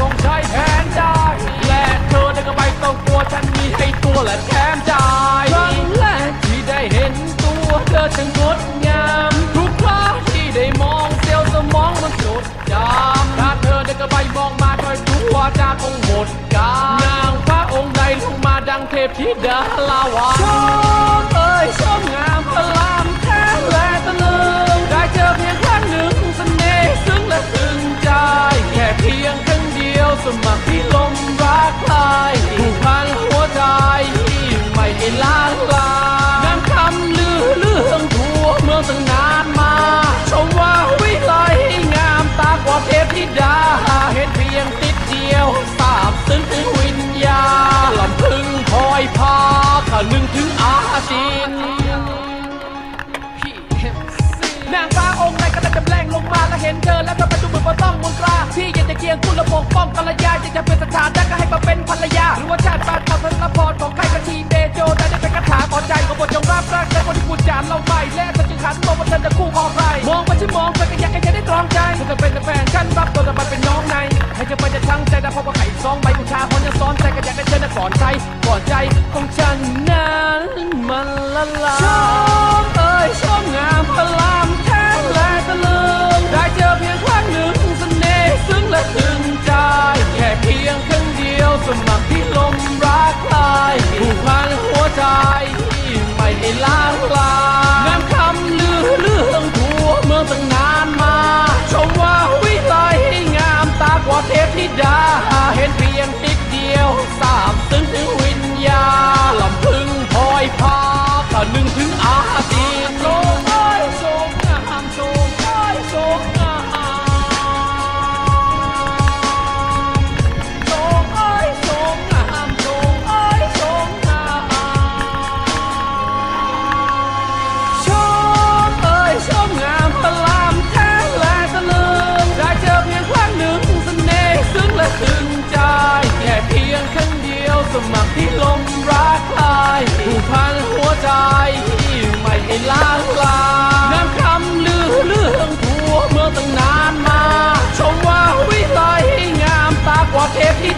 ต้องใช้แผนได้ และเธอได้ก็ไปต้องกลัวฉันมีให้ตัวและแถมใจครั้งแรกที่ได้เห็นตัวเธอช่างงดงาม ทุกครั้งที่ได้มองเซลล์สมองมันจดจำถ้าเธอได้ก็ไปมองมาคอยดูว่าจะคงหมดกาลนางพระองค์ใดลงมาดังเทพธิดาลาวาชมเอ้ยชมงามพลา สมัครที่ลมรักใครผูกพันหัวใจไม่ให้ล้างลานำคำลือเรื่องทั่วเมืองตั้งนานมา ชมว่าวิไลงามตากว่าเทพธิดาเห็นเพียงติดเดียวสาบซึ้งถึงวิญญาณลำพึงคอยพาข้านึงถึงอาจินนางฟ้าองค์ไหนก็ได้จำแรงลงมาแล้วเห็นเธอแล้วทำไมดูเหมือนว่าต้องมุนตราพี่อยากจะเคียงคุณและปกป้องกัลยาอยากจะเป็นสถานะก็ให้มาเป็นภรรยา หรือว่าชาติบ้านเขาเป็นละพรของใครก็ทีเดโจได้ได้เป็นคาถาขอใจของบทจงรับรักและคนที่พูดจานเราไม่และฉันจึงหันมองว่าเธอจะคู่ครองใครมองไปฉันมองไปก็อยากให้เธอได้ตรองใจเธอจะเป็นแฟนฉันรับตัวจะมาเป็นน้องในให้เธอไปจะทั้งใจแต่พระว่าไข่ซองใบกุชาคนจะซ้อนใจก็อยากได้เธอน่ะก่อนใครก่อนใจของฉันนั้นมันละลาย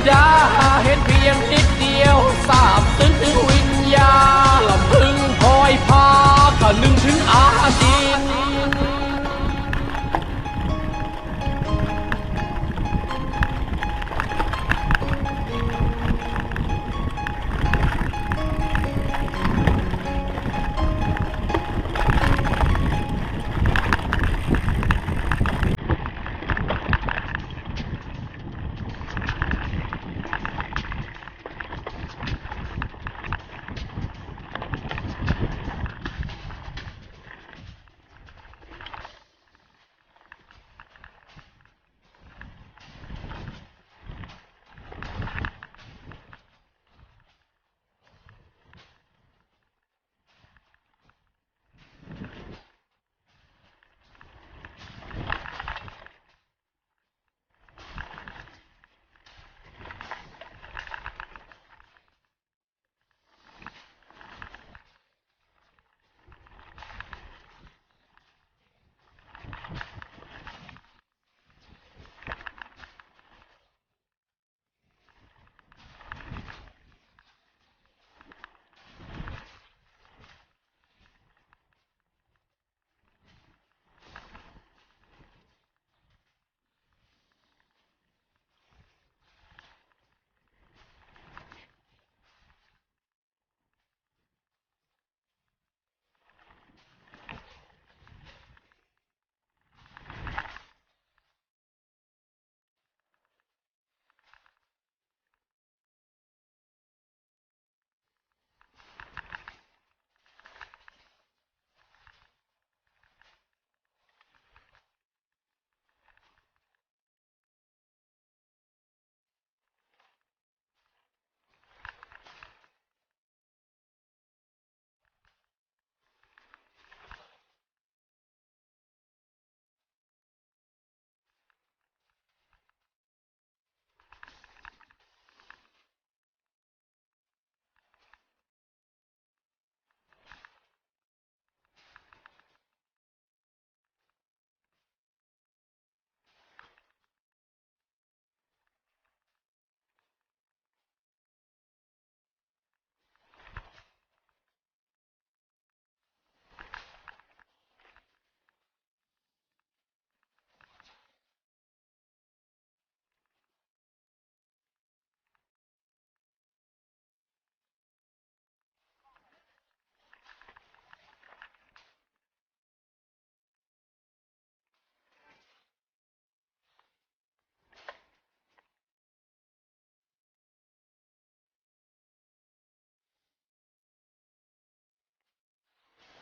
ว่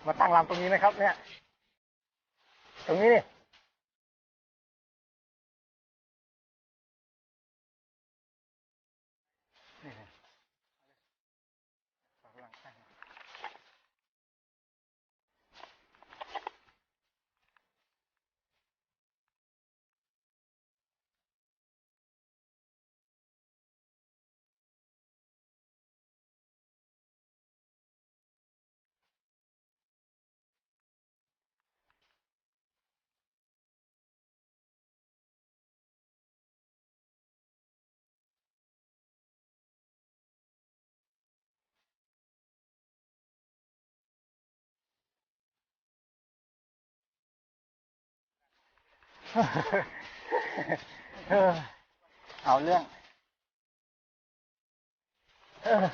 มาตั้งลำตรงนี้นะครับ เนี่ย ตรงนี้นี่ เออเอาเรื่องเออ